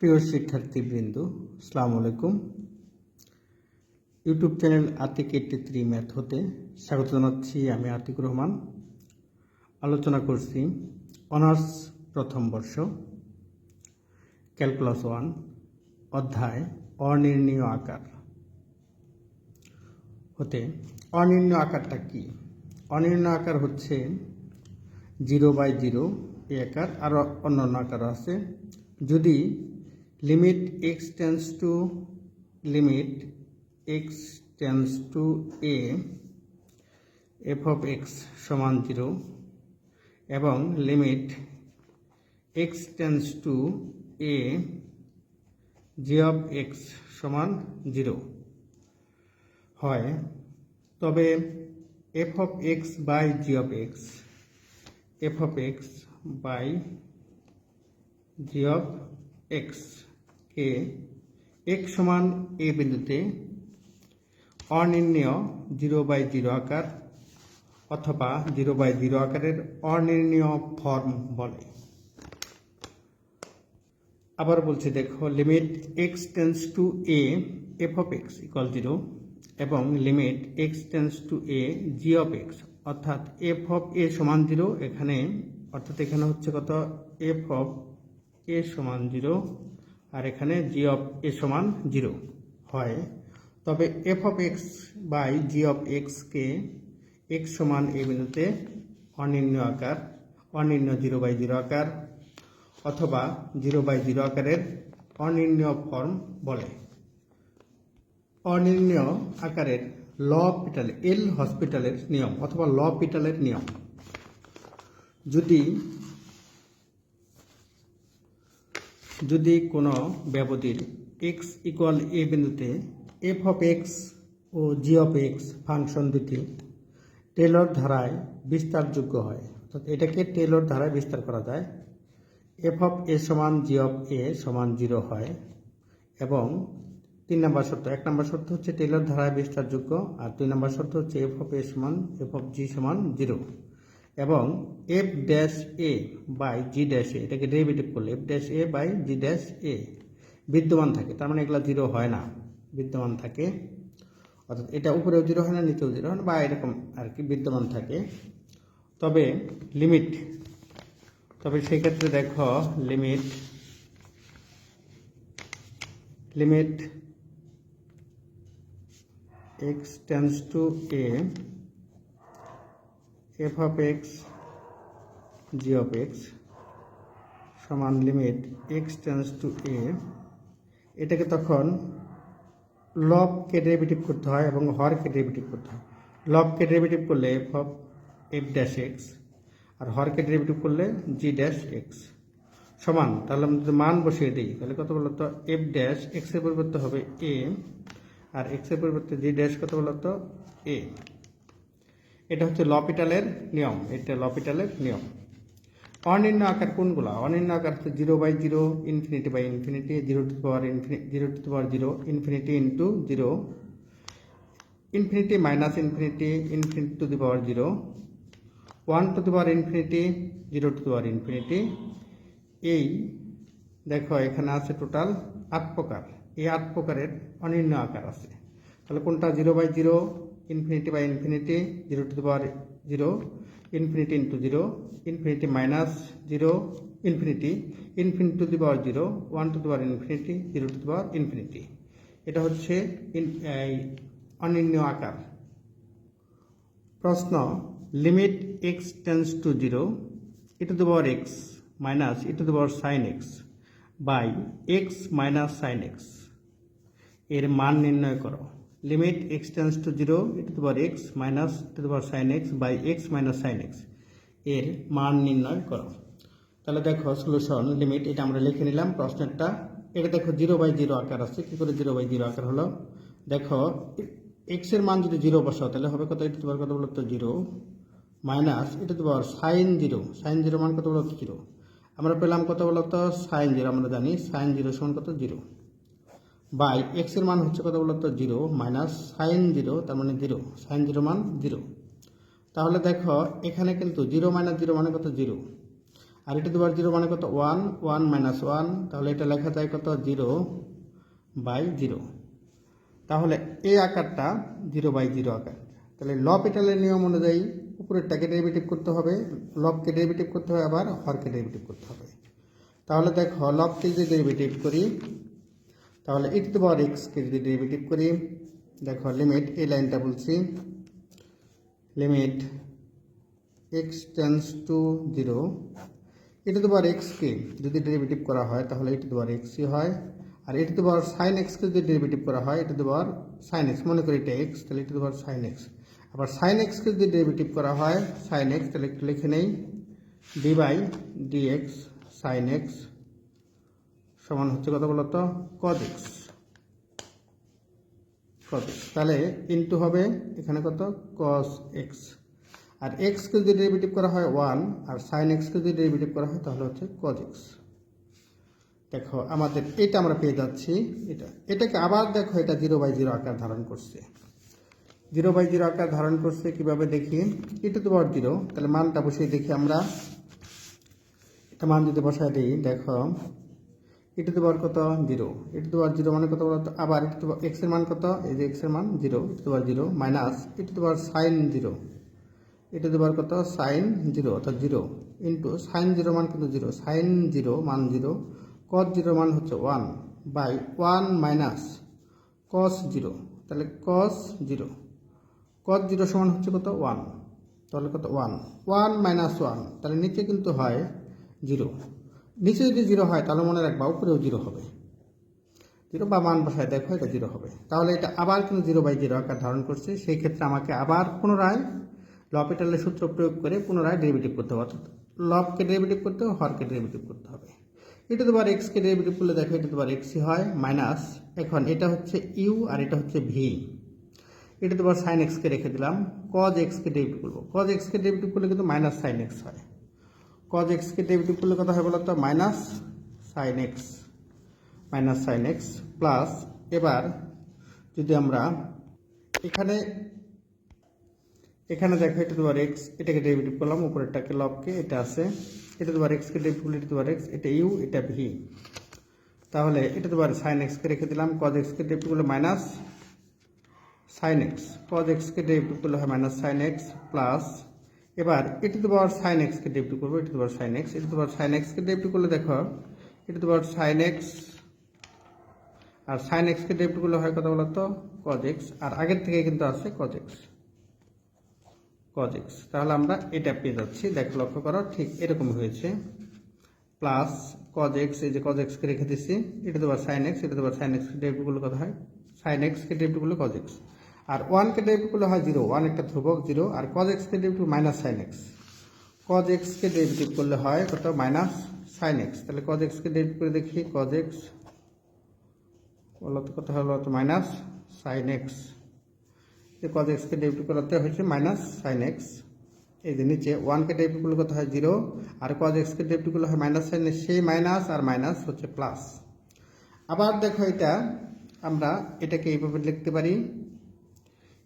প্রিয় শিক্ষার্থীবৃন্দ সালাম আলাইকুম। YouTube channel Atik eighty three math হতে স্বাগত জানাচ্ছি আমি আতিক রহমান। আলোচনা করছি অনার্স প্রথম বর্ষ, ক্যালকুলাস ওয়ান, অধ্যায় অনির্ণীয় আকার। হতে অনির্ণীয় আকারটা কি? অনির্ণীয় আকার হচ্ছে জিরো বাই জিরো, এই আকার আরও অন্যান্য আকারও আছে। যদি limit x tends to limit x tends to a f of x সমান জিরো এবং limit x tends to a g of x সমান জিরো হয়। তবে f of x by g of x f of x by g of x K x সমান a বিন্দুতে অনির্ণীয় zero by zero আকার অথবা জিরো বাই জিরো আকারের অনির্ণীয় form বলে। আবার বলছি, দেখো limit x tends to a f of x equal zero এবং limit x tends to a g of x অর্থাৎ এফ অফ এ সমান জিরো এখানে, অর্থাৎ এখানে হচ্ছে কত? এফ অফ এ সমান জিরো আর এখানে জি অফ এ সমান জিরো হয়। তবে f of x by g of এক্সকে এক্স সমান এ বিন্দুতে অনির্ণ আকার অনির্ণ জিরো বাই জিরো আকার অথবা জিরো বাই জিরো আকারের অনির্ণীয় ফর্ম বলে। অনির্ণীয় আকারের ল পিটাল এল হসপিটালের নিয়ম অথবা ল পিটালের নিয়ম। যদি যদি কোনো ব্যবধির এক্স ইকুয়াল এ বিন্দুতে এফ অফ এক্স ও জি অফ এক্স ফাংশন দুটি টেলর ধারায় বিস্তারযোগ্য হয়, অর্থাৎ এটাকে টেলর ধারায় বিস্তার করা যায় এফ অফ এ সমান জি অফ এ সমান জিরো হয় এবং তিন নম্বর শর্ত, এক নম্বর শর্ত হচ্ছে টেলর ধারায় বিস্তারযোগ্য আর দুই নম্বর শর্ত হচ্ছে এফ অফ এ সমান এফ অফ জি সমান জিরো এবং f dash a by g dash a এটাকে ডেরিভেটিভ করলে f dash a by g dash a বিদ্যমান থাকে, তার মানে এগুলো জিরো হয় না, বিদ্যমান থাকে। অর্থাৎ এটা উপরেও জিরো হয় না, নিচেও জিরো হয় না, বা এরকম আর কি বিদ্যমান থাকে। তবে লিমিট তবে সেক্ষেত্রে দেখো limit limit x tends to a f of x g of x সমান limit x tends to a এটাকে তখন লবকে ডেরিভেটিভ করতে হয় এবং হরকে ডেরিভেটিভ করতে হয়। লবকে ডেরিভেটিভ করলে f of f dash x আর হরকে ডেরিভেটিভ করলে জি ড্যাশ এক্স সমান, তাহলে আমরা যদি মান বসিয়ে দিই, তাহলে কত বলতো? এফ ড্যাশ এক্সের পরিবর্তে হবে এ আর এক্সের পরিবর্তে জি ড্যাশ কত বলতো? এ এটা হচ্ছে লপিটালের নিয়ম, এটা লপিটালের নিয়ম। অনির্ণ আকার কোনগুলো? অনির্ণ আকার হচ্ছে zero by zero, infinity by infinity, zero to power infinity zero to power zero, infinity into zero. Infinity minus infinity infinity to the power zero. One to the power infinity, zero to the power infinity. এই, দেখো এখানে আছে total আট প্রকার। এই আট প্রকারের অনির্ণ আকার আছে। তাহলে কোনটা zero by zero infinity by infinity zero to the power zero infinity into zero infinity minus zero infinity infinity to the power zero one to the power infinity zero to the power infinity এটা হচ্ছে ইন- এই অনির্ণ আকার। প্রশ্ন limit x tends to zero e to the power x minus e to the power sine x by x minus sine এক্সের মান নির্ণয় করো। Limit x tends to zero e to the power x minus to the power sine x by x minus sine এক্সের মান নির্ণয় করো। তাহলে দেখো সলিউশন লিমিট এটা আমরা লিখে নিলাম প্রশ্নেরটা। এটা দেখো জিরো বাই জিরো আকার আছে। কী করে জিরো বাই জিরো আকার হলো? দেখো এক্সের মান যদি জিরো বসাও, তাহলে হবে কত? এটা তোমার কত বলতো জিরো মাইনাস এটা তোমার সাইন জিরো সাইন জিরো মান কত বলতো জিরো আমরা পেলাম কত বলতো সাইন জিরো আমরা জানি সাইন জিরো সমান কত? জিরো বাই এক্সের মান হচ্ছে কত বলতো? জিরো মাইনাস সাইন জিরো তার মানে জিরো সাইন জিরো মান জিরো। তাহলে দেখো, এখানে কিন্তু জিরো মাইনাস জিরো মানে কত? জিরো। আর এটা দেওয়ার জিরো মানে কত? ওয়ান ওয়ান মাইনাস ওয়ান তাহলে এটা লেখা যায় কত? Zero by zero. তাহলে এই আকারটা জিরো বাই জিরো আকার। তাহলে ল পেটালের নিয়ম অনুযায়ী উপরেরটাকে ডেরিভেটিভ করতে হবে? লবকে ডেরিভেটিভ করতে হবে, আবার হরকে ডেরিভেটিভ করতে হবে। তাহলে দেখো লবকে যদি ডেরিভেটিভ করি তাহলে ই টু দি পাওয়ার এক্সকে যদি ডেরিভেটিভ করি, দেখো লিমিট এই লাইনটা বলছি। Limit x tends to zero e to the power এক্সকে যদি ডেরিভেটিভ করা হয়, তাহলে ই টু দি পাওয়ার এক্সই হয়। আর e to the power sine এক্সকে যদি ডেরিভেটিভ করা হয় e to the power sine x মনে করি এটা এক্স তাহলে e to the power sine x আবার সাইন এক্সকে যদি ডেরিভেটিভ করা হয় সাইন এক্স তাহলে একটু লিখে নেই। D by d x sine x সমান হচ্ছে কত বলতো কজ এক্স তাহলে ইন্টু হবে এখানে কত? কস এক্স আর এক্সকে যদি ডেরিভেটিভ করা হয় ওয়ান আর সাইন এক্সকে যদি ডেরিভেটিভ করা হয় তাহলে হচ্ছে কজ এক্স দেখো, আমাদের এটা আমরা পেয়ে যাচ্ছি, এটা। এটাকে আবার দেখো, এটা জিরো বাই জিরো আকার ধারণ করছে। জিরো বাই জিরো আকার ধারণ করছে কীভাবে দেখি? এটা তো বড় জিরো তাহলে মানটা বসিয়ে দেখি আমরা। এটা মান যদি বসায় দিই, দেখো। এটা তো বার কত? জিরো। এটা তো বার জিরো মানে কত বলতো আবার এটা তো এক্সের মান কত? এই যে এক্সের মান, জিরো। এটা তো বার জিরো মাইনাস এটা তো বার সাইন জিরো। এটা তো বার কত? সাইন জিরো, অর্থাৎ জিরো। ইন্টু সাইন জিরো মান কিন্তু জিরো। সাইন জিরো মান জিরো। কস জিরো মান হচ্ছে one by one minus cos zero. তাহলে কস জিরো। কস জিরো সমান হচ্ছে কত? ওয়ান। তাহলে কত? ওয়ান। One minus one. তাহলে নিচে কিন্তু হয় জিরো। নিচে যদি জিরো হয়, তাহলে মনে রাখবা উপরেও জিরো হবে। জিরো বা মান বসায় দেখো, এটা জিরো হবে। তাহলে এটা আবার কিন্তু জিরো বাই জিরো আকার ধারণ করছে। সেই ক্ষেত্রে আমাকে আবার পুনরায় লপিটালের সূত্র প্রয়োগ করে পুনরায় ডেরিভেটিভ করতে হবে। অর্থাৎ লবকে ডেরিভেটিভ করতে হবে, হরকে ডেরিভেটিভ করতে হবে। এটা তোমার এক্সকে ডেরিভেটিভ করলে দেখো, এটা তোমার এক্সই হয় মাইনাস এখন এটা হচ্ছে ইউ আর এটা হচ্ছে ভি এটা তোমার সাইন এক্সকে রেখে দিলাম। কজ এক্সকে ডেরিভেটিভ করব। কজ এক্সকে ডেরিভেটিভ করলে কিন্তু মাইনাস সাইন এক্স হয়। কজ এক্সকে ডেরিভেটিভ করলে কথা হয় বলতো? Minus sine x minus sine x plus এবার যদি আমরা এখানে এখানে দেখো এটা তোমার এক্স এটাকে ডেরিভেটিভ করলাম, উপরেরটাকে লবকে এটা আছে। এটা তোমার এক্সকে ডেরিভেটিভ করলে এটা তোমার এক্স এটা ইউ এটা ভি তাহলে এটা তোমার সাইন এক্সকে রেখে দিলাম কজ এক্সকে ডেরিভেটিভ করলে মাইনাস সাইন এক্স কজ এক্সকে ডেরিভেটিভ করলে হয় মাইনাস সাইন এক্স প্লাস এবার এটা তো পাওয়ার সাইন এক্সকে ডেরিভেটিভ করব এটা তো পাওয়ার সাইন এক্স এটা তো পাওয়ার সাইন এক্সকে ডেরিভেটিভ করলে দেখো এটা তো পাওয়ার সাইন এক্স আর সাইন এক্সকে ডেরিভেটিভ করলে হয় কথা বলতো? কজ এক্স আর আগের থেকে কিন্তু আছে কজ এক্স কজ এক্স তাহলে আমরা এটা পেয়ে যাচ্ছি, দেখো লক্ষ্য করো, ঠিক এরকম হয়েছে। প্লাস কজ এক্স এই যে কজ এক্সকে রেখে দিচ্ছি এটা তো সাইন এক্স এটা তো সাইন এক্সকে ডেরিভেটিভ করলে কথা হয়? সাইন এক্সকে ডেরিভেটিভ করলে কজ এক্স আর ওয়ানকে ডেরিভেটিভ করলে হয় জিরো ওয়ান একটা ধ্রুবক জিরো আর কজ এক্সকে derivative minus sine x cos এক্সকে ডেরিভেটিভ করলে হয় কত? মাইনাস সাইন এক্স তাহলে কজ এক্সকে ডেরিভেটিভ করে দেখি কজ এক্স বলতো কত হলো? তো মাইনাস সাইন এক্স যে কজ এক্সকে ডেরিভেটিভ করাতে হয়েছে মাইনাস সাইন এক্স এই যে নিচে ওয়ানকে ডেরিভেটিভ করলে কত হয়? জিরো আর কজ এক্সকে ডেরিভেটিভ করলে হয় মাইনাস সাইন সেই মাইনাস আর মাইনাস হচ্ছে প্লাস আবার দেখো এটা, আমরা এটাকে এইভাবে লিখতে পারি।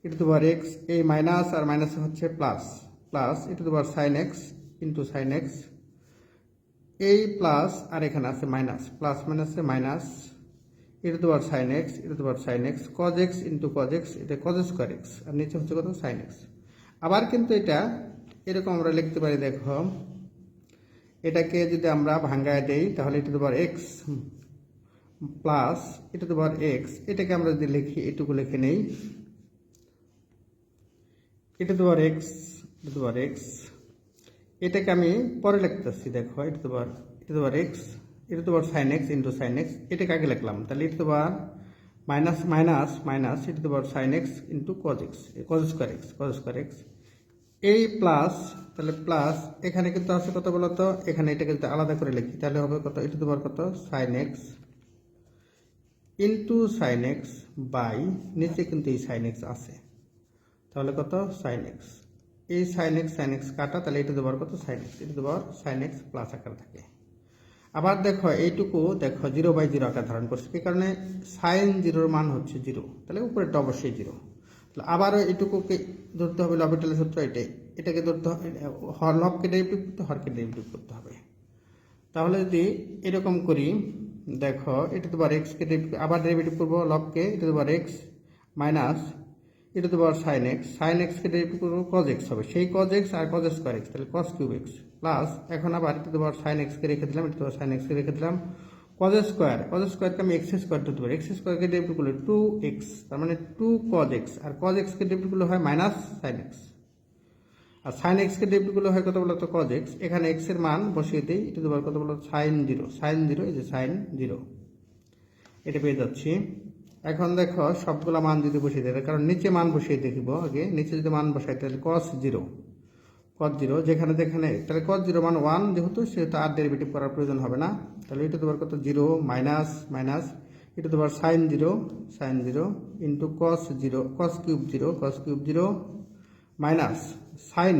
এটা দুবার এক্স এই মাইনাস আর মাইনাস হচ্ছে প্লাস প্লাস এটা দুবার sine x into sine x এই প্লাস আর এখানে আছে মাইনাস প্লাস মাইনাসে মাইনাস এটা দুবার সাইন এক্স এটা দুবার sine x cos x into cos x এটা কজ স্কোয়ার এক্স আর নিচে হচ্ছে কত? সাইন এক্স আবার কিন্তু এটা এরকম আমরা লিখতে পারি, দেখো। এটাকে যদি আমরা ভাঙ্গায় দেই, তাহলে এটা দুবার এক্স প্লাস এটা দুবার এক্স এটাকে আমরা যদি লিখি, এটুকু লিখে নেই। এটা দুবার এক্স এটা দুবার এক্স এটাকে আমি পরে লিখতেছি, দেখো, এটা দুবার এটা দুবার এক্স এটা দুবার sine x into sine x এটাকে আগে লিখলাম, তাহলে এটা দুবার মাইনাস মাইনাস মাইনাস এটা দুবার sine x into cos x cos square x cos square x এই প্লাস তাহলে প্লাস এখানে কিন্তু আছে কত বলতো? এখানে এটাকে যদি আলাদা করে লিখি, তাহলে হবে কত? এটা দুবার কত? Sine x into sine x by নিচে কিন্তু এই সাইন এক্স আছে। তাহলে কত? সাইন এক্স এই সাইন এক্স সাইন এক্স কাটা, তাহলে এটা দেবার কত? সাইন এক্স এটা দেবার সাইন এক্স প্লাস আকার থাকে। আবার দেখো, এইটুকু দেখো জিরো বাই জিরো আকার ধারণ করছে। কি কারণে? সাইন জিরোর মান হচ্ছে জিরো তাহলে উপরে উপরেরটা অবশ্যই জিরো তাহলে আবারও এইটুকুকে ধরতে হবে লবিটালের সূত্র এটাই। এটাকে ধরতে হবে লবকে ডেরিভেটিভ করতে হরকে ডেরিভেটিভ করতে হবে। তাহলে যদি এরকম করি, দেখো এটা তো বার এক্সকে আবার ডেরিভেটিভ করব লবকে এটা তো বার এক্স মাইনাস এটা তো বার সাইন এক্স সাইন এক্সকে ডেরিভেটিভ করব কজ এক্স হবে। সেই কজ এক্স আর কজ স্কোয়ার এক্স তাহলে কজ কিউব এক্স প্লাস এখন আবার এটা তো বার সাইন এক্সকে রেখে দিলাম, এটা তো সাইন এক্সকে রেখে দিলাম। কজ স্কোয়ার কজ স্কোয়ারকে আমি এক্স স্কোয়ার ধরতে পারি। এক্স স্কোয়ারকে ডেরিভেটিভ করলে টু এক্স তার মানে টু কজ এক্স আর কজ এক্সকে ডেরিভেটিভ করলে হয় মাইনাস সাইন এক্স আর সাইন এক্সকে ডেরিভেটিভগুলো হয় কত বলতো? কজ এক্স এখানে এক্সের মান বসিয়ে দিই। এটা দেবার কত বলতো? সাইন জিরো সাইন জিরো এই যে সাইন জিরো এটা পেয়ে যাচ্ছি। এখন দেখো, সবগুলা মান যদি বসিয়ে দেয় কারণ নিচে মান বসিয়ে দেখিব আগে, নিচে যদি মান বসাই, তাহলে কস জিরো কস জিরো যেখানে যেখানে, তাহলে কস জিরো মান ওয়ান যেহেতু, সেহেতু আর ডেরিভেটিভ করার প্রয়োজন হবে না। তাহলে এটা তোমার কত? জিরো মাইনাস মাইনাস এটা তোমার sine zero sine zero into cos zero cos cube zero cos cube zero minus sine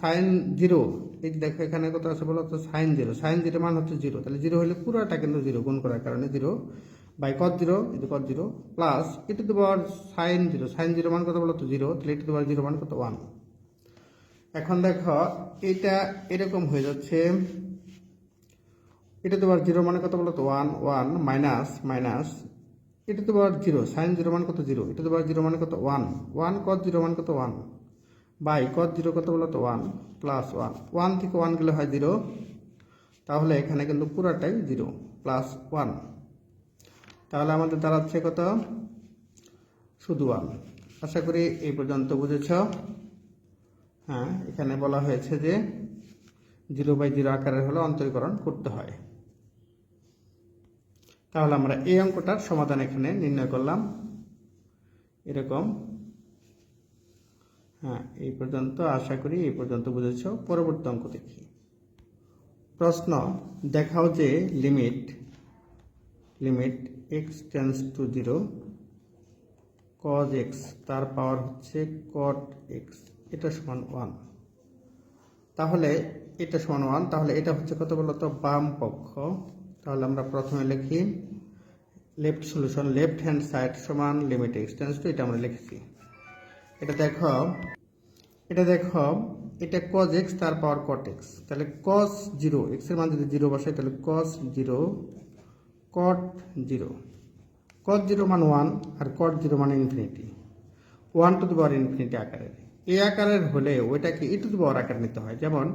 sine zero এই দেখো, এখানে কত আছে বলো তো? সাইন জিরো সাইন জিরো মান হচ্ছে জিরো তাহলে জিরো হলে পুরোটা কিন্তু জিরো গুণ করার কারণে জিরো বাই কত জিরো এটা কত জিরো প্লাস এটা তো বল সাইন জিরো সাইন জিরো মান কত বলো তো জিরো তাহলে এটা তো বল জিরো মান কত? ওয়ান এখন দেখো, এটা এরকম হয়ে যাচ্ছে এটা তো জিরো মানে কত বলো তো ওয়ান ওয়ান মাইনাস মাইনাস এটা তো জিরো সাইন জিরো মান কত? জিরো এটা তো জিরো মানে কত? ওয়ান ওয়ান কত জিরো মান কত? ওয়ান বাই কত জিরো কত বলো তো ওয়ান প্লাস ওয়ান ওয়ান থেকে ওয়ান গেলে হয় জিরো তাহলে এখানে কিন্তু পুরাটাই জিরো প্লাস ওয়ান তাহলে আমাদের দাঁড়াচ্ছে কত? শুধু ওয়ান। আশা করি এই পর্যন্ত বুঝেছ। হ্যাঁ এখানে বলা হয়েছে যে জিরো বাই জিরো আকারের হলে অন্তরীকরণ করতে হয়। তাহলে আমরা এই অঙ্কটার সমাধান এখানে নির্ণয় করলাম। এরকম। হ্যাঁ এই পর্যন্ত আশা করি এই পর্যন্ত বুঝেছ। পরবর্তী অঙ্ক দেখি। প্রশ্ন, দেখাও যে limit limit x tends to zero cos x তার পাওয়ার হচ্ছে কট এক্স এটা সমান ওয়ান তাহলে এটা সমান ওয়ান তাহলে এটা হচ্ছে কত বলতো বাম পক্ষ। তাহলে আমরা প্রথমে লিখি left solution left hand side সমান লিমিট এক্সটেন্স টু এটা আমরা লিখেছি। এটা দেখো এটা দেখো, এটা কজ এক্স তার পাওয়ার কট এক্স তাহলে কস জিরো এক্সের মান যদি জিরো বসাই তাহলে cos zero cot zero cot zero মান ওয়ান আর কট জিরো মানে infinity one to the power infinity আকারের। এই আকারের হলে ওইটাকে ই টু দি পাওয়ার আকার নিতে হয়। যেমন,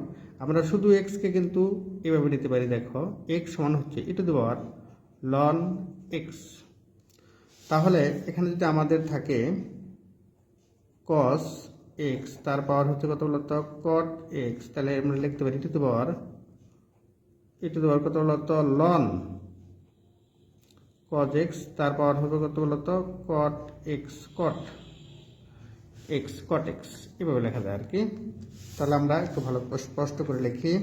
আমরা শুধু এক্সকে কিন্তু এভাবে নিতে পারি, দেখো। এক্স সমান হচ্ছে e to the power ln x তাহলে এখানে যদি আমাদের থাকে কস এক্স তার পাওয়ার হচ্ছে কত বলতো? কট এক্স তাহলে আমরা লিখতে পারি e to the power e to the power কত বলতো? লন কজ এক্স তার পাওয়ার হবে কত বলতো? Cot x cot x cot x এভাবে লেখা যায় আর কি। তাহলে আমরা একটু ভালো স্পষ্ট করে লিখি।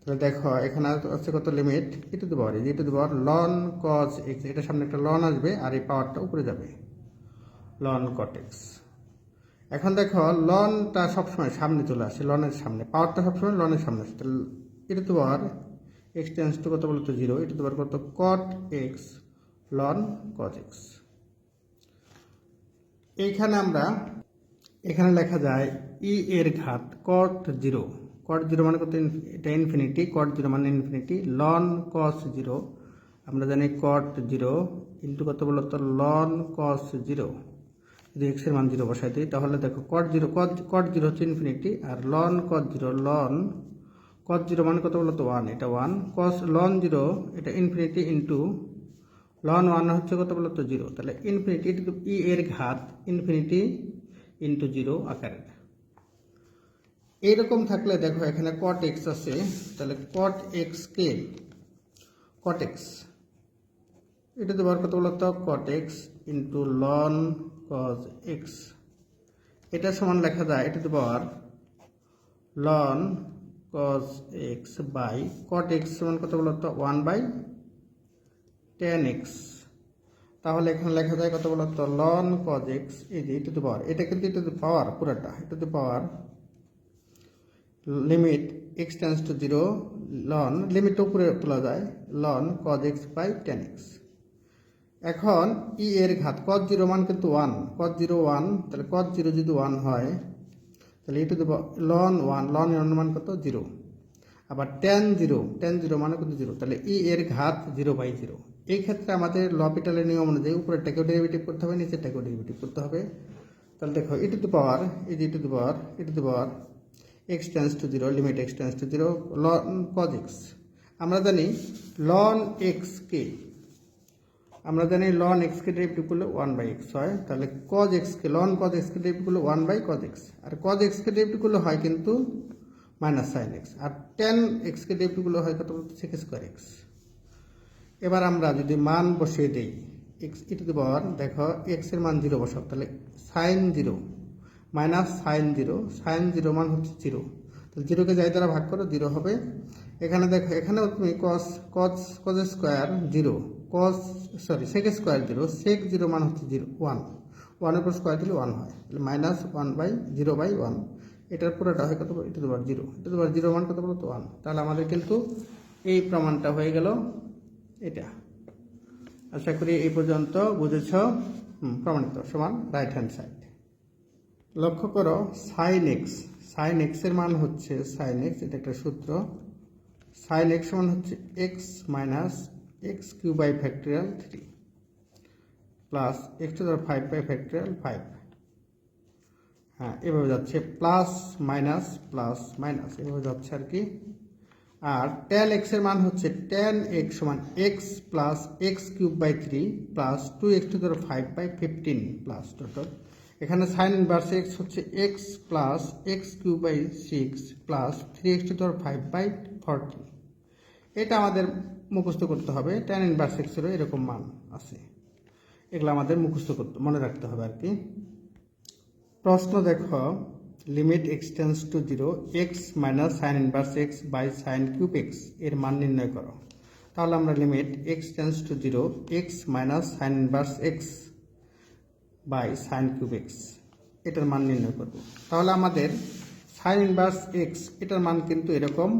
তাহলে দেখো, এখানে আছে কত limit e to the power e to the power ln cos x এটা সামনে একটা লন আসবে আর এই পাওয়ারটা উপরে যাবে। লন কট এক্স এখন দেখো লনটা সবসময় সামনে চলে আসে লনের সামনে। পাওয়ারটা সবসময় লনের সামনে আসে। তাহলে e to the power x tends to কত বলতো? Zero e to the power কত? Cot x ln cos x এইখানে আমরা, এখানে লেখা যায় ই এর ঘাত কট জিরো কট জিরো মানে কত? এটা ইনফিনিটি কট জিরো মানে ইনফিনিটি লন কস জিরো আমরা জানি কট জিরো ইন্টু কত বলতো লন কস জিরো যদি এক্সের মান জিরো বসাই দিই, তাহলে দেখো cot zero cot cot zero হচ্ছে ইনফিনিটি আর ln cot zero ln cot zero মানে কত বলতো ওয়ান এটা ওয়ান কস লন জিরো এটা ইনফিনিটি ইন্টু লন ওয়ান হচ্ছে কত বলতো? জিরো তাহলে ইনফিনিটি ই এর ঘাত ইনফিনিটি ইন্টু জিরো আকারের এইরকম থাকলে দেখো এখানে কট এক্স আছে, তাহলে কট এক্স কে? কট এক্স এটা দেবার কত বলতো cot x into ln cos x এটা সমান লেখা যায়, এটা দেবার ln cos x by cot x সমান কত বলতো? ওয়ান বাই টেন এক্স তাহলে এখানে লেখা যায় কত বলতো? লন কজ এক্স এই যে টু পাওয়ার এটা কিন্তু টু দি পাওয়ার পুরোটা। To the power limit x tends to zero ln limit উপরে তোলা যায়। Ln cos x by tan x এখন ই এর ঘাত কজ জিরো মান কিন্তু ওয়ান কজ জিরো ওয়ান তাহলে কজ জিরো যদি ওয়ান হয়, তাহলে e to ln one ln এর মান কত? জিরো আবার টেন জিরো টেন জিরো মানে কিন্তু জিরো তাহলে ই এর ঘাত জিরো বাই জিরো এই ক্ষেত্রে আমাদের লপিটালের নিয়ম অনুযায়ী উপরে উপরেরটাকেও ডেরিভেটিভ করতে হবে নিচে নিচেরটাকেও ডেরিভেটিভ করতে হবে। তাহলে দেখো ই টু পাওয়ার এই যে to power e to power x tends to zero limit x tends to zero ln cos x আমরা জানি লন এক্স কে, আমরা জানি লন এক্স কে ডেরিভেটিভ করলে ওয়ান বাই এক্স হয়। তাহলে কজ এক্স কে লন কজ এক্স কে ডেরিভেটিভ করলে ওয়ান বাই কজ এক্স আর কজ এক্স কে ডেরিভেটিভ করলে হয় কিন্তু মাইনাস সাইন এক্স আর টেন এক্স কে ডেরিভেটিভ করলে হয় কত? বলতে সেক স্কোয়ার এক্স এবার আমরা যদি মান বসিয়ে দিই x e to the power দেখো এক্সের মান জিরো বসাও, তাহলে sine zero minus sine zero sine zero মান হচ্ছে জিরো তাহলে জিরোকে যাই দ্বারা ভাগ করো জিরো হবে। এখানে দেখো, এখানেও তুমি cos cos cos square zero cos sorry sec square zero sec zero মান হচ্ছে জিরো ওয়ান ওয়ানের উপর স্কোয়ার দিলে ওয়ান হয়। তাহলে minus one by zero by one এটার পুরোটা হয় কত? এটা তোমার জিরো এটা তোমার জিরো মান কত বলো তো ওয়ান তাহলে আমাদের কিন্তু এই প্রমাণটা হয়ে গেল। এটা। আশা করি এই পর্যন্ত বুঝেছ। প্রমাণিত, সমান রাইট হ্যান্ড সাইড লক্ষ্য করো সাইন এক্স সাইন এক্সের মান হচ্ছে সাইন এক্স এটা একটা সূত্র। সাইন এক্স সমান হচ্ছে x minus x cube by factorial three plus x to five by factorial five হ্যাঁ এভাবে যাচ্ছে প্লাস মাইনাস প্লাস মাইনাস এভাবে যাচ্ছে আর কি। আর টেন এক্সের মান হচ্ছে টেন এক্স সমান x plus x cube by three plus two x to ধরো five by fifteen plus total এখানে সাইন ইনভার্স এক্স হচ্ছে x plus x cube by six plus three x to ধরো five by forty এটা আমাদের মুখস্থ করতে হবে ten inverse এক্সেরও এরকম মান আছে। এগুলো আমাদের মুখস্থ করতে মনে রাখতে হবে আর কি। প্রশ্ন দেখো limit x tends to zero x minus sine inverse x by sine cube এক্সের মান নির্ণয় করো। তাহলে আমরা limit x tends to zero x minus sine inverse x by sine cube x এটার মান নির্ণয় করব। তাহলে আমাদের সাইন ইনভার্স এক্স এটার মান কিন্তু এরকম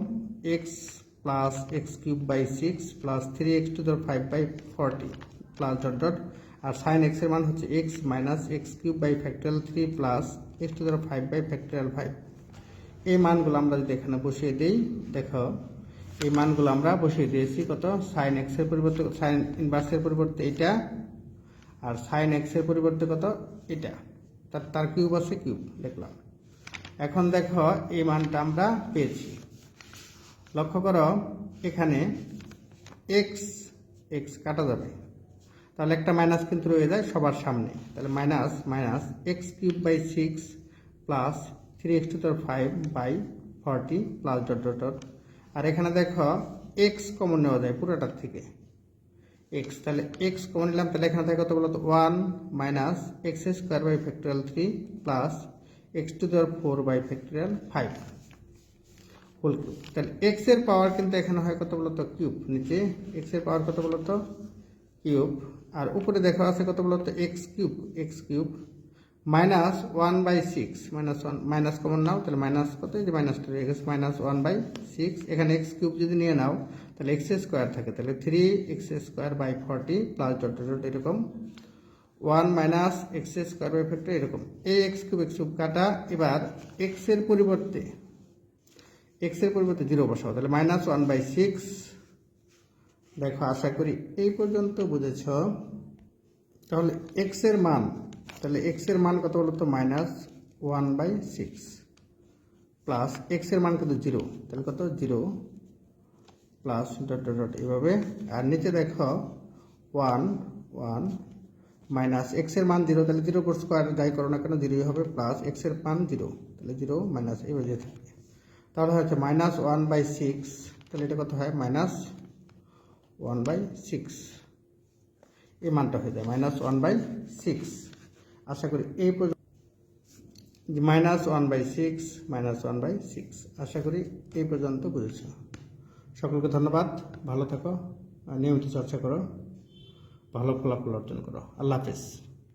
x plus x cube by six plus three x to ধর five by forty plus dot dot R sine এক্সের মান হচ্ছে x minus x cube by factorial three plus x to ধর five by factorial five এই মানগুলো আমরা যদি এখানে বসিয়ে দিই, দেখো, এই মানগুলো আমরা বসিয়ে দিয়েছি কত? সাইন এক্সের পরিবর্তে সাইন ইনভার্সের পরিবর্তে এটা, আর সাইন এক্সের পরিবর্তে কত? এটা। তার তার কিউব আছে কিউব দেখলাম। এখন দেখো, এই মানটা আমরা পেয়েছি। লক্ষ্য করো, এখানে এক্স এক্স কাটা যাবে। তাহলে একটা মাইনাস কিন্তু রয়ে যায় সবার সামনে। তাহলে minus minus x cube by six plus three x to তার five by forty plus dot dot dot আর এখানে দেখো এক্স কমন নেওয়া যায় পুরোটার থেকে। এক্স তাহলে এক্স কমন নিলাম, তাহলে এখানে থাকে কত বলতো one minus x square by factorial three plus x to দেওয়ার four by factorial five whole cube তাহলে এক্সের পাওয়ার কিন্তু এখানে হয় কত বলতো? কিউব নিচে এক্সের পাওয়ার কত বলতো? কিউব আর উপরে দেখা আছে কত বলতো x cube x cube minus one by six minus one minus common নাও, তাহলে মাইনাস কত? যে মাইনাসটা রয়ে গেছে মাইনাস ওয়ান বাই সিক্স এখানে এক্স কিউব যদি নিয়ে নাও, তাহলে এক্স স্কোয়ার থাকে। তাহলে three x square by forty plus dot dot এরকম। One minus x square by factor এরকম। এই এক্স কিউব এক্স কিউব কাটা। এবার এক্সের পরিবর্তে এক্সের পরিবর্তে জিরো বসাও। তাহলে মাইনাস ওয়ান বাই সিক্স দেখো, আশা করি এই পর্যন্ত বুঝেছ। তাহলে এক্সের মান, তাহলে এক্সের মান কত বলতো minus one by six plus এক্সের মান কত? জিরো তাহলে কত? Zero plus dot dot dot এভাবে। আর নিচে দেখো ওয়ান ওয়ান মাইনাস এক্সের মান জিরো তাহলে জিরো উপর স্কোয়ার যাই করো না কেন জিরোই হবে প্লাস এক্সের মান জিরো তাহলে জিরো মাইনাস এইভাবে থাকে তাহলে হচ্ছে মাইনাস ওয়ান বাই সিক্স তাহলে এটা কত হয়? Minus one by six. এই মানটা হয়ে যায়, মাইনাস ওয়ান বাই সিক্স। আশা করি এই পর্যন্ত minus one by six, minus one by six. আশা করি এই পর্যন্ত বুঝেছ। সকলকে ধন্যবাদ, ভালো থাকো নিয়মিত চর্চা করো, ভালো ফলাফল অর্জন করো। আল্লাহ হাফেজ।